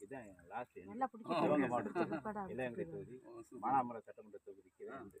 இதான் லாஸ்ட் சிவகங்கை மாவட்டத்தில் இளையங்குடி தொகுதி? மானாமரம் சட்டமன்ற தொகுதிக்கு வந்து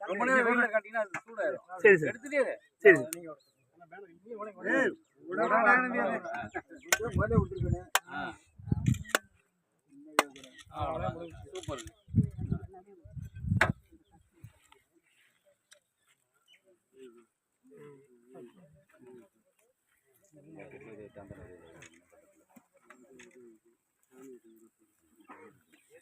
ரொம்ப நேரம் காட்டினா அது சூடாயிரும். சரி சார். எடுத்துட்டே சரி சூப்பர்.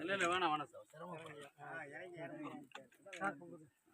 இல்ல இல்ல வேணாம் வேணாம் சார்.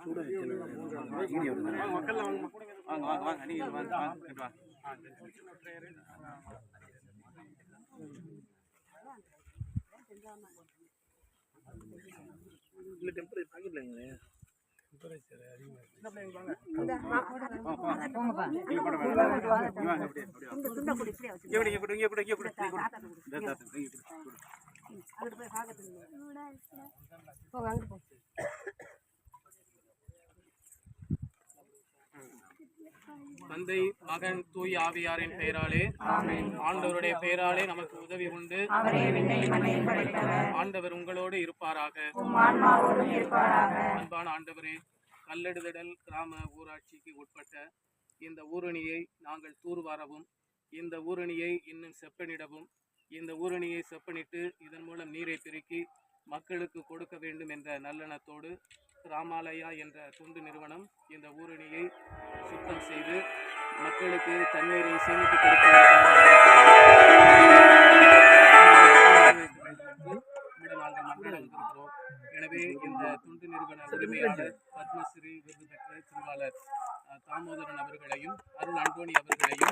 சார் வாங்க வாங்க வாங்க. வாங்க வாங்க இங்கிட்டு வாங்க இல்லை டெம்பரரி பாக்கெட்லைங்களே இங்க போடு, இங்க போடு, இங்க போடு, இங்க போடு, இங்க போடு. இந்த தாத்தா, இங்க போடு. போங்க அங்கிட்டு போ தந்தை மகன் தூய் ஆவியாரின் பெயராலே ஆண்டவருடைய பெயராலே நமக்கு உதவி உண்டு. ஆண்டவர் உங்களோடு இருப்பாராக. அன்பான ஆண்டவரே கல்லெடுதடல் கிராம ஊராட்சிக்கு உட்பட்ட இந்த ஊரணியை நாங்கள் தூர்வாரவும் இந்த ஊரணியை இன்னும் செப்பனிடவும் இந்த ஊரணியை செப்பனிட்டு இதன் மூலம் நீரை பெருக்கி மக்களுக்கு கொடுக்க வேண்டும் என்ற நல்லெண்ணத்தோடு ராமாலயா என்ற தொண்டு நிறுவனம் இந்த ஊரணியை சுத்தம் செய்து மக்களுக்கு தண்ணீரை சேமித்து கொடுக்க எனவே இந்த தொண்டு நிறுவன உரிமையாளர் பத்மஸ்ரீ விருது பெற்ற திருவாளர் தாமோதரன் அவர்களையும் அருள் அண்டோணி அவர்களையும்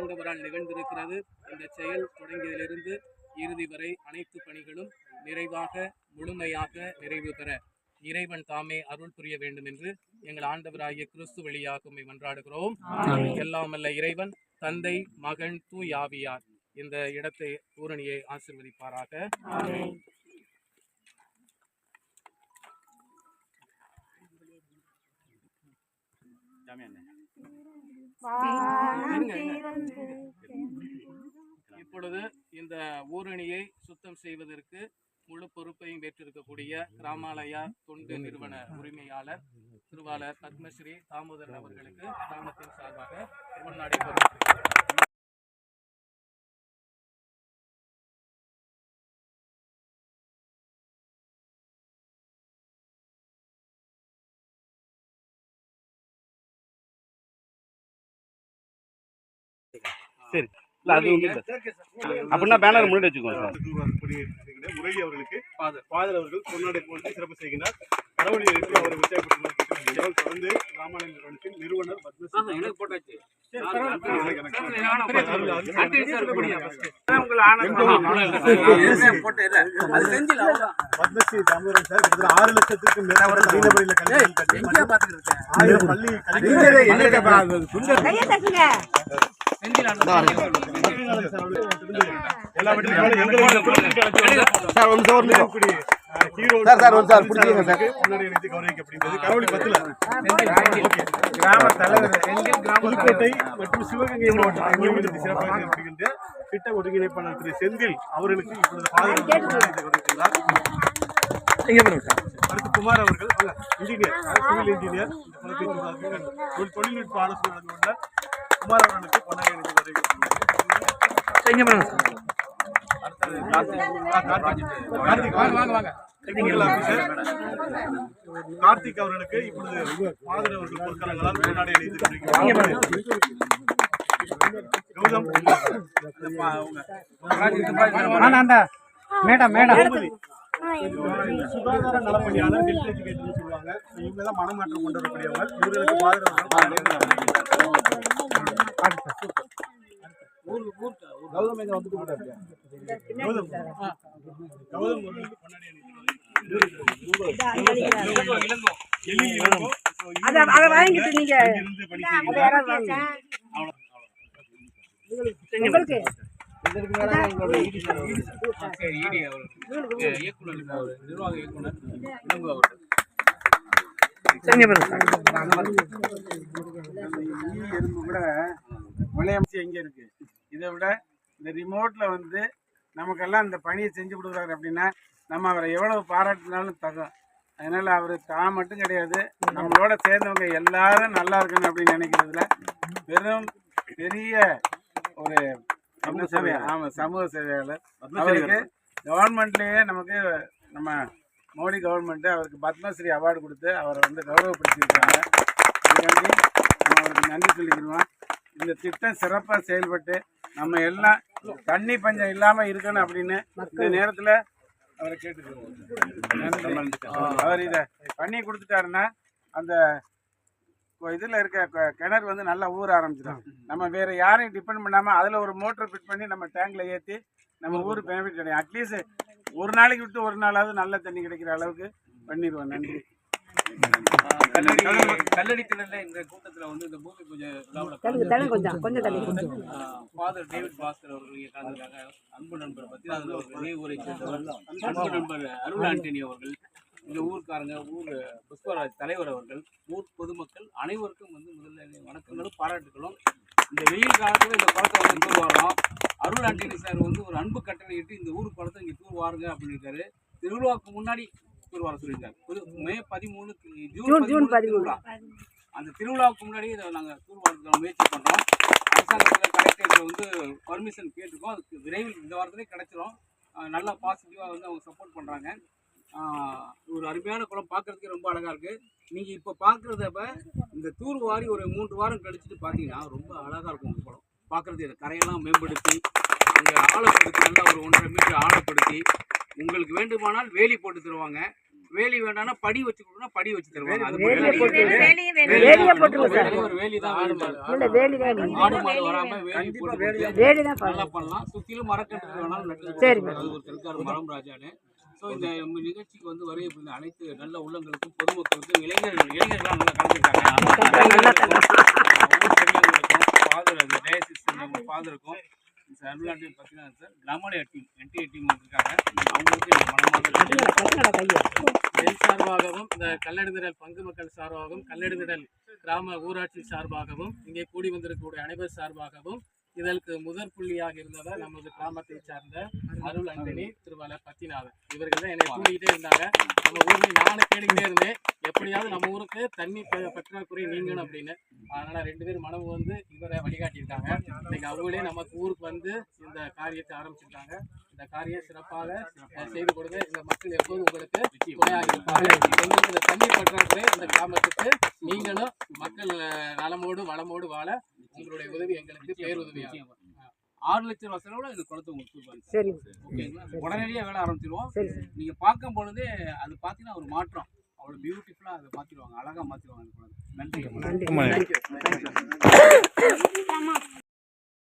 ஆண்டவரால் நிகழ்ந்திருக்கிறது. இந்த செயல் தொடங்கியதிலிருந்து இறுதி வரை அனைத்து பணிகளும் நிறைவாக முழுமையாக நிறைவு பெற இறைவன் தாமே அருள் புரிய வேண்டும் என்று எங்கள் ஆண்டவராகிய கிறிஸ்து வழியாக உம்மை மன்றாடுகிறோம். எல்லாம் அல்ல இறைவன் தந்தை மகன் தூய் ஆவியார். இந்த இடத்தை பூரணியை ஆசிர்வதிப்பாராக. இப்பொழுது இந்த ஊரணியை சுத்தம் செய்வதற்கு முழு பொறுப்பையும் ஏற்றிருக்கக்கூடிய கிராமாலயா தொண்டு நிறுவன உரிமையாளர் திருவாளர் பத்மஸ்ரீ தாமோதரன் அவர்களுக்கு கிராமத்தின் சார்பாக பொன்னாடை இல்ல அது இல்ல. அப்படின்னா பேனர் முன்னாடி வச்சுக்கோங்க சார் முரளி அவர்களுக்கு ஃபாதர் அவர்கள் பொன்னாடை போட்டு சிறப்பு செய்கிறார் கடவுளை எழுப்பி அவர் உற்சாகப்படுத்தினார் தொடர்ந்து ராமாயண நிறுவனத்தின் நிறுவனர் பத்மஸ்ரீ எனக்கு போட்டாச்சு பத்மஸ்ரீ தாமோதரன் சார் கிட்டத்தட்ட ஆறு லட்சத்துக்கும் மேற்பட்ட தனிநபரில் கல்வி கல்வி ஆயிரம் பள்ளி கல்வி சார் ஹீரோ சார், சார், ஒரு சார், பிடிச்சிக்கங்க சார். முன்னாடி இணைத்து கௌரவிக்கப்படுகிறது கரவழி பத்துல. கிராம தலைவர் புதுக்கோட்டை மற்றும் சிவகங்கை மாவட்ட நியமனத்தை சிறப்பாக செயல்படுகின்ற திட்ட ஒருங்கிணைப்பாளர் திரு செந்தில் அவர்களுக்கு இப்பொழுது பாதுகாப்பு அடுத்து குமார் அவர்கள் இன்ஜினியர் சிவில் இன்ஜினியர் தொழில்நுட்ப ஆலோசனை நடந்து கொண்ட குமார் அவர்களுக்கு பொன்னாடை அணிந்து வருகிறது கார்த்திக் வாங்க வாங்க வாங்க. டெக்னிக்கல் ஆபீசர் கார்த்திக் அவர்களுக்கு இப்பொழுது ஃபாதர் அவர்கள் பொற்காலங்களால் முன்னாடி அணிந்து கௌதம் மேடம் மேடம். சுகாதார நலப்பணியாளர் ஹெல்த் சொல்லுவாங்க இவங்க தான் மனமாற்றம் கொண்டு வரக்கூடியவங்க இவர்களுக்கு ஃபாதர் கௌதம் கௌதம் அவர்களுக்கு பொன்னாடை அணிந்து எலி இளங்கோ. அத அத வாங்கிட்டு நீங்க இருந்து பணி அத செய்கிறார். யாராவது வாங்க உங்களுக்கு இயக்குனர் நிர்வாக இயக்குனர் இளங்கோ எறும்பு கூட விளையாமச்சு எங்க இருக்கு? இதை விட இந்த ரிமோட்ல வந்து நமக்கெல்லாம் இந்த பணியை செஞ்சு கொடுக்குறாரு அப்படின்னா நம்ம அவரை எவ்வளவு பாராட்டினாலும் தகும். அதனால அவர் தான் மட்டும் கிடையாது நம்மளோட சேர்ந்தவங்க எல்லாரும் நல்லா இருக்கணும் அப்படின்னு நினைக்கிறதுல பெரும் பெரிய ஒரு என்ன சேவை ஆமா சமூக சேவையாளர். அவருக்கு கவர்மெண்ட்லயே நமக்கு நம்ம மோடி கவர்மெண்ட் அவருக்கு பத்மஸ்ரீ அவார்டு கொடுத்து அவரை வந்து கௌரவப்படுத்தியிருக்காங்க. இதுக்காண்டி நம்ம அவருக்கு நன்றி சொல்லிக்கிறோம். இந்த திட்டம் சிறப்பாக செயல்பட்டு நம்ம எல்லாம் தண்ணி பஞ்சம் இல்லாம இருக்கணும் அப்படின்னு இந்த நேரத்துல அவரை கேட்டுக்கிறோம் நன்றி. அவர் இதை பண்ணி கொடுத்துட்டாருன்னா அந்த இதுல இருக்க கொ- கிணறு வந்து நல்லா ஊற ஆரம்பிச்சிடும். நம்ம வேற யாரையும் டிபெண்ட் பண்ணாம அதுல ஒரு மோட்டர் ஃபிட் பண்ணி நம்ம டேங்க்ல ஏத்தி நம்ம ஊர் பெனிஃபிட் கிடைக்கும். அட்லீஸ்ட் ஒரு நாளைக்கு விட்டு ஒரு நாளாவது நல்ல தண்ணி கிடைக்கிற அளவுக்கு பண்ணிடுவோம். நன்றி. கல்லடி திடல்ல இந்த கூட்டத்துல வந்து இந்த பூமி பூஜை ஃபாதர் டேவிட் பாஸ்கர் அவர்கள் இங்கே கலந்துருக்காங்க அன்பு நண்பர் பத்திராஜன் அவர்கள் ஊரை சேர்ந்தவர் அன்பு நண்பர் அருள் ஆண்டனி அவர்கள். இந்த ஊர்க்காரங்க ஊர் புஷ்பராஜ் தலைவர் அவர்கள் ஊர் பொதுமக்கள் அனைவருக்கும் வந்து முதல்ல வணக்கங்களும் பாராட்டுகளும் இந்த வெயில் காலத்துல இந்த குளத்தை வந்து தூர் வாரோம் அருள் ஆண்டனி சார் வந்து ஒரு அன்பு கட்டளையிட்டு இந்த ஊர் குளத்தை இங்கே தூர் வாருங்க அப்படின்னு இருக்காரு. திருவிழாவுக்கு முன்னாடி தூர் வர சொல்லியிருக்காரு. புது மே பதிமூணு ஜூன், ஜூன் பதிமூணு அந்த திருவிழாவுக்கு முன்னாடி இதை நாங்கள் தூர்வாரத்துக்கு முயற்சி பண்ணுறோம் அரசாங்கத்தில் கலெக்டரேட்டில் வந்து பர்மிஷன் கேட்டிருக்கோம். அதுக்கு விரைவில் இந்த வாரத்திலே கிடைச்சிரும். நல்லா பாசிட்டிவாக வந்து அவங்க சப்போர்ட் பண்ணுறாங்க ஒரு அருமையான குளம் பார்க்கறதுக்கே ரொம்ப அழகாக இருக்குது நீங்கள் இப்போ பார்க்குறதப்ப இந்த தூர் வாரி ஒரு மூன்று வாரம் கழிச்சுட்டு பார்த்தீங்கன்னா ரொம்ப அழகாக இருக்கும் உங்கள் குளம். பார்க்குறது இந்த கரையெல்லாம் மேம்படுத்தி இங்கே ஆழப்படுத்தி நல்லா ஒரு ஒன்றரை மீட்டர் ஆழப்படுத்தி உங்களுக்கு வேண்டுமானால் வேலி போட்டு தருவாங்க. வேலி வேண்டாம்னா படி வச்சு கொடுக்கணும் படி வச்சு தருவாங்க. அது. ஒரு வேலி தான் ஆடு மாடு. வராம வேலி போட்டு கொடுத்து வேலி தான் நல்லா பண்ணலாம். சுத்திலும் மரக்கன்று வேணாலும் நட்டு. அது ஒரு இருக்காரு மரம் ராஜான்னு. ஸோ இந்த நிகழ்ச்சிக்கு வந்து வருகை புரிந்த அனைத்து நல்ல உள்ளங்களுக்கும் பொதுமக்களுக்கும் இளைஞர்கள் இளைஞர்கள்லாம் நல்லா கலந்துருக்காங்க ஃபாதர் டயசிஸ் ஃபாதருக்கும் அருளாண்டி பார்த்தீங்கன்னா சார் கிராமடைய டீம் என்டிஏ டீம் வந்திருக்காங்க அவங்களுக்கு சார்பாகவும் இந்த கல்லெடுதிடல் பங்கு மக்கள் சார்பாகவும் கல்லெடுதிடல் கிராம ஊராட்சி சார்பாகவும் இங்கே கூடி வந்திருக்கக்கூடிய அனைவர் சார்பாகவும் இதற்கு முதற் புள்ளியாக இருந்தவர் நமது கிராமத்தை சார்ந்த அருள் அந்தனி திருவாள பத்திநாதன். இவர்கள் தான் என்னை கூட்டிகிட்டே இருந்தாங்க. நம்ம ஊர்ல நானும் கேட்டுக்கிட்டே இருந்தேன். எப்படியாவது நம்ம ஊருக்கு தண்ணி ப- பற்றாக்குறை நீங்கணும் அப்படின்னு. அதனால ரெண்டு பேரும் மனம் வந்து இவரை வழிகாட்டியிருக்காங்க. இன்னைக்கு அவங்களே நமக்கு ஊருக்கு வந்து இந்த காரியத்தை ஆரம்பிச்சிருக்காங்க. இந்த காரியம் சிறப்பாக செய்து கொடுங்க. இந்த மக்கள் எப்போதும் உங்களுக்கு துணையாக இருப்பாங்க எங்களுக்கு இந்த தண்ணி பற்றாக்குறை இந்த கிராமத்துக்கு நீங்களும் மக்கள் நலமோடு வளமோடு வாழ உங்களுடைய உதவி எங்களுக்கு பேருதவியாகும் ஆறு லட்சம் ரூபா செலவுல இந்த குளத்தை உங்களுக்கு சரி. ஓகேங்களா? உடனடியாக வேலை ஆரம்பிச்சிருவோம். சரி சார். நீங்க பார்க்கும் பொழுதே அது பார்த்தீங்கன்னா ஒரு மாற்றம். அவ்வளோ பியூட்டிஃபுல்லாக அதை மாற்றிடுவாங்க அழகாக மாற்றிடுவாங்க அந்த நன்றி. நன்றி.